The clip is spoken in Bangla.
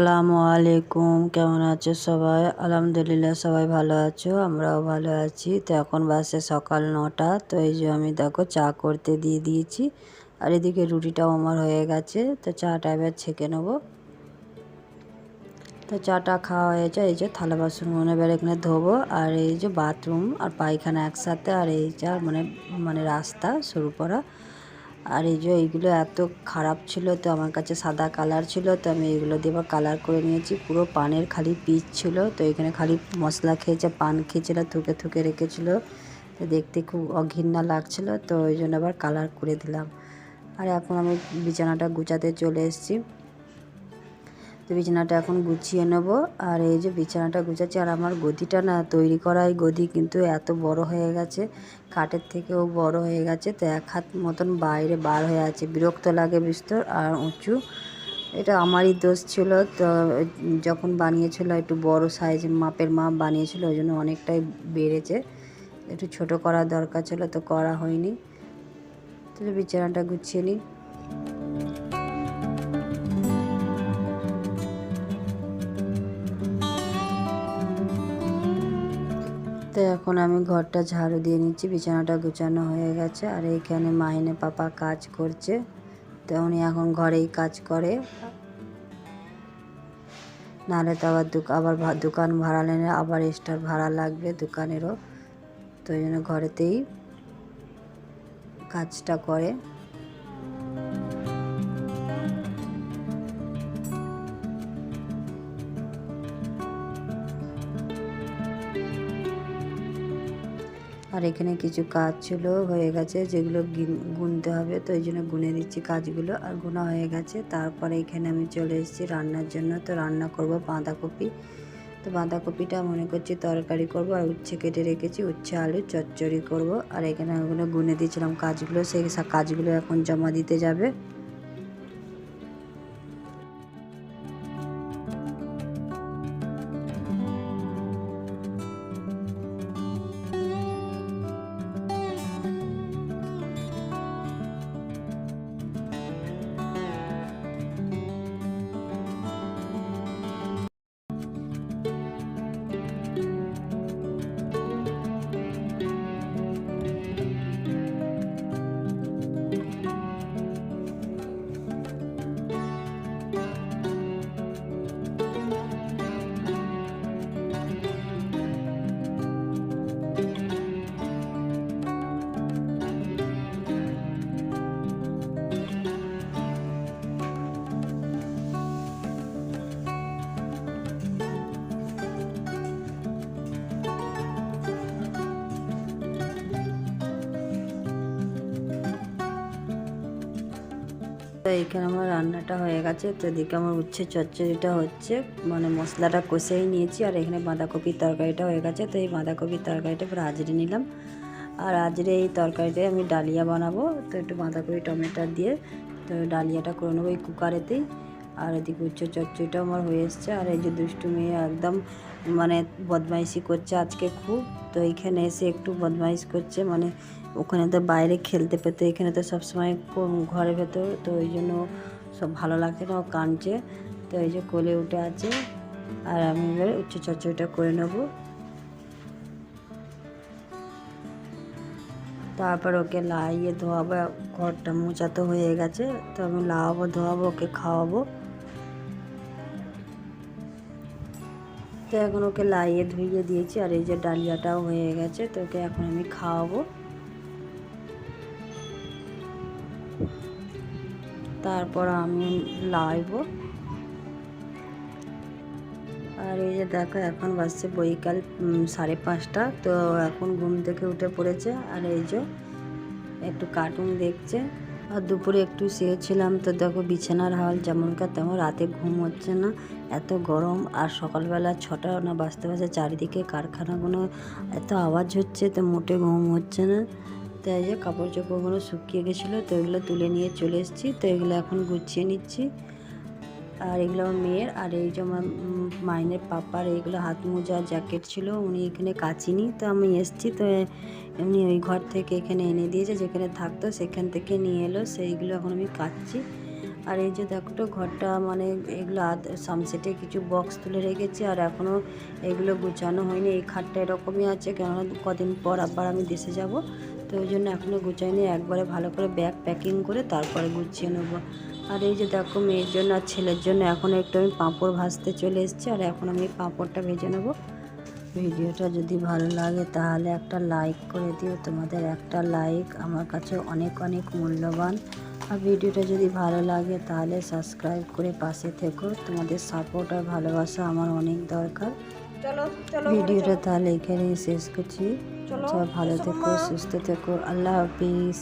আসসালামু আলাইকুম, কেমন আছো সবাই? আলহামদুলিল্লাহ, সবাই ভালো আছো? আমরাও ভালো আছি। তো এখন বাসে সকাল নটা, তো এই যে আমি দেখো চা করতে দিয়ে দিয়েছি। আর এদিকে রুটিটাও আমার হয়ে গেছে, তো চাটা এবার ছেঁকে নেব। তো চাটা খাওয়া হয়েছে এই যে থালা বাসন মনে এবার এখানে ধোবো। আর এই যে বাথরুম আর পায়খানা একসাথে, আর এই যা মানে মানে রাস্তা, সরু পড়া। আর এই যে এইগুলো এত খারাপ ছিল, তো আমার কাছে সাদা কালার ছিল, তো আমি এইগুলো দিয়ে কালার করে নিয়েছি। পুরো পানের খালি পিচ ছিল, তো এখানে খালি মশলা খেয়েছে, পান খেয়েছিল, থুকে থুকে রেখেছিল। তো দেখতে খুব অঘিন্না লাগছিল, তো ওই জন্য আবার কালার করে দিলাম। আর এখন আমি বিছানাটা গুছাতে চলে এসেছি। তো বিছানাটা এখন গুছিয়ে নেব। আর এই যে বিছানাটা গুছাচ্ছি, আর আমার গদিটা না তৈরি করা গদি, কিন্তু এত বড় হয়ে গেছে কাঠের থেকেও বড় হয়ে গেছে। তো এক হাত মতন বাইরে বার হয়ে আছে, বিরক্ত লাগে বিস্তর আর উঁচু। এটা আমারই দোষ ছিল, তো যখন বানিয়েছিল একটু বড় সাইজ মাপের মাপ বানিয়েছিল, ওই জন্য অনেকটাই বেড়েছে। একটু ছোট করার দরকার ছিল, তো করা হয়নি। তো বিছানাটা গুছিয়ে নিই। তো এখন আমি ঘরটা ঝাড়ু দিয়ে নিচ্ছি, বিছানাটা গুছানো হয়ে গেছে আর এইখানে মাহিনে পাপা কাজ করছে। তো উনি এখন ঘরেই কাজ করে। নাহলে তো আবার আবার দোকান ভাড়া নিলে আবার এক্সট্রা ভাড়া লাগবে দোকানেরও। তো ওই জন্য ঘরেতেই কাজটা করে। আর এখানে কিছু কাজ ছিল হয়ে গেছে যেগুলো গুনতে হবে, তো এই জন্য গুনে দিচ্ছি কাজগুলো আর গুনা হয়ে গেছে। তারপরে এখানে আমি চলে এসেছি রান্নার জন্য, তো রান্না করব বাঁধাকপি। তো বাঁধাকপিটা মনে করছি তরকারি করব আর উচ্ছে কেটে রেখেছি, উচ্ছে, আলু, চচ্চড়ি করব। আর এখানে ওগুলো গুনে দিয়েছিলাম, কাজগুলো সেই কাজগুলো এখন জমা দিতে যাবে। তো এখানে আমার রান্নাটা হয়ে গেছে। তো এদিকে আমার উচ্ছে চচ্চড়িটা হচ্ছে। মানে মশলাটা কষেই নিয়েছি আর এখানে বাঁধাকপির তরকারিটা হয়ে গেছে। তো এই বাঁধাকপির তরকারিটা পুরো হাজরে নিলাম। আর আজরে এই তরকারিতে আমি ডালিয়া বানাবো। তো একটু বাঁধাকপি, টমেটো দিয়ে তো ডালিয়াটা করে নেব এই কুকারেতেই। আর এদিকে উচ্চ চচ্চড়িটাও আমার হয়ে এসছে। আর এই যে দুষ্টু মেয়ে একদম মানে বদমাইশি করছে আজকে খুব। তো এইখানে এসে একটু বদমাইশ করছে। মানে ওখানে তো বাইরে খেলতে পেতে, এখানে তো সবসময় ঘরের ভেতর। তো ওই জন্য সব ভালো লাগছে না, ও কাঁদছে। তো এই যে কোলে উঠে আছে। আর আমি এবার উচ্চ চর্চাটা করে নেব। তারপর ওকে লাইয়ে ধোয়াবো, ঘরটা মোচা তো হয়ে গেছে। তো আমি লাওয়াবো, ধোয়াবো, ওকে খাওয়াবো। তো এখন ওকে লাইয়ে ধুইয়ে দিয়েছি, আর এই যে ডালিয়াটাও হয়ে গেছে, তো ওকে এখন আমি খাওয়াবো। তারপর আমি লাইব। আর এই যে দেখো, এখন বাজছে বৈকাল সাড়ে পাঁচটা, তো এখন ঘুম থেকে উঠে পড়েছে, আর এই যে একটু কার্টুন দেখছে। আর দুপুরে একটু শুয়েছিলাম তো দেখো বিছানার হাল যেমনকার তেমন, রাতে ঘুম হচ্ছে না, এত গরম আর সকালবেলা ছটা না বাঁচতে বাজতে চারিদিকে কারখানাগুলো, এত আওয়াজ হচ্ছে তো মোটে ঘুম হচ্ছে না। তো এই যে কাপড় চোপড়গুলো শুকিয়ে গেছিল তো এগুলো তুলে নিয়ে চলে এসেছি, তো এগুলো এখন গুছিয়ে নিচ্ছি। আর এগুলো আমার মেয়ের, আর এই যে আমার মাইনের পাপার এইগুলো হাত মোজা, জ্যাকেট ছিল, উনি এখানে কাচিনি, তো আমি এসছি, তো এমনি ওই ঘর থেকে এখানে এনে দিয়েছে, যেখানে থাকতো সেখান থেকে নিয়ে এলো, সেইগুলো এখন আমি কাচ্ছি আর এই যে দেখো তো ঘরটা মানে এগুলো সামসেটে কিছু বক্স তুলে রেখেছি, আর এখনও এগুলো গুছানো হয়নি, এই খাটটা এরকমই আছে, কেননা কদিন পর আবার আমি দেশে যাব, তো ওই জন্য এখনও গুছাইনি, একবারে ভালো করে ব্যাগ প্যাকিং করে তারপরে গুছিয়ে নেব। আর এই যে দেখো মেয়ের জন্য আর ছেলের জন্য এখন একটু আমি পাঁপড় ভাজতে চলে এসেছি আর এখন আমি পাঁপড়টা ভেজে নেব। ভিডিওটা যদি ভালো লাগে তাহলে একটা লাইক করে দিও তোমাদের একটা লাইক আমার কাছে অনেক অনেক মূল্যবান। আর ভিডিওটা যদি ভালো লাগে তাহলে সাবস্ক্রাইব করে পাশে থেকো তোমাদের সাপোর্ট আর ভালোবাসা আমার অনেক দরকার। ভিডিওটা তাহলে এখানেই শেষ করছি। সবাই ভালো থেকো সুস্থ থেকো আল্লাহ হাফিজ।